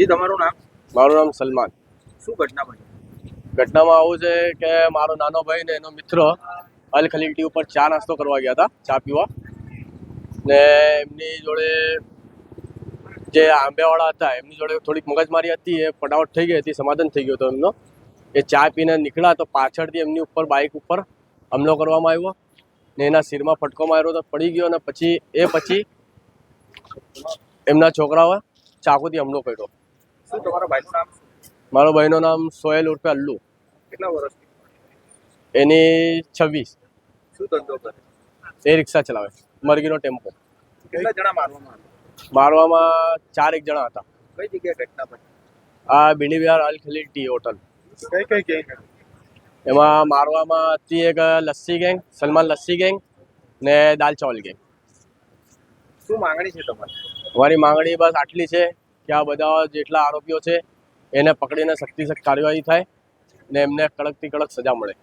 જી તમારું નામ? મારું નામ સલમાન. શું ઘટના બની? ઘટનામાં આવું છે કે મારો નાનો ભાઈ ને એનો મિત્ર અલ ખલીટી ઉપર ચા નાસ્તો કરવા ગયા હતા ચા પીવા. ને એમની જોડે જે આંબેવાળા હતા એમની જોડે થોડીક મગજમારી હતી એ ફટાફટ થઈ ગઈ હતી સમાધાન થઈ ગયો હતો એમનો. એ ચા પીને નીકળ્યા તો પાછળથી એમની ઉપર બાઇક ઉપર હમલો કરવામાં આવ્યો ને એના શિરમાં ફટકો માર્યો તો પડી ગયો અને પછી એ પછી એમના છોકરાઓએ ચાકુથી હમલો કર્યો. શું તમારા ભાઈનું નામ? મારો ભાઈનું નામ સોહેલ ઉર્ફે અલ્લુ. કેટલા વર્ષ એની છવ્વીસ. શું ધંધો કરે? એ રિક્ષા ચલાવે મરઘીનો ટેમ્પો. કેટલા જણા મારવામાં મારવામાં ચાર એક જણા હતા. કઈ જગ્યાએ ઘટના બની? આ બિલી વિહાર અલ ખલીલ ટી હોટલ. કઈ કઈ ગેંગ? એમાં મારવામાં હતી એક લસ્સી ગેંગ સલમાન લસ્સી ગેંગ ને દાલ ચાવલ ગેંગ. શું માંગણી છે તમારી? અમારી માંગણી બસ આટલી છે. કે આ બધા જેટલા આરોપીઓ છે, એને પકડીને સખ્તી સખ્ત કાર્યવાહી થાય ને એમને કડકથી કડક સજા મળે.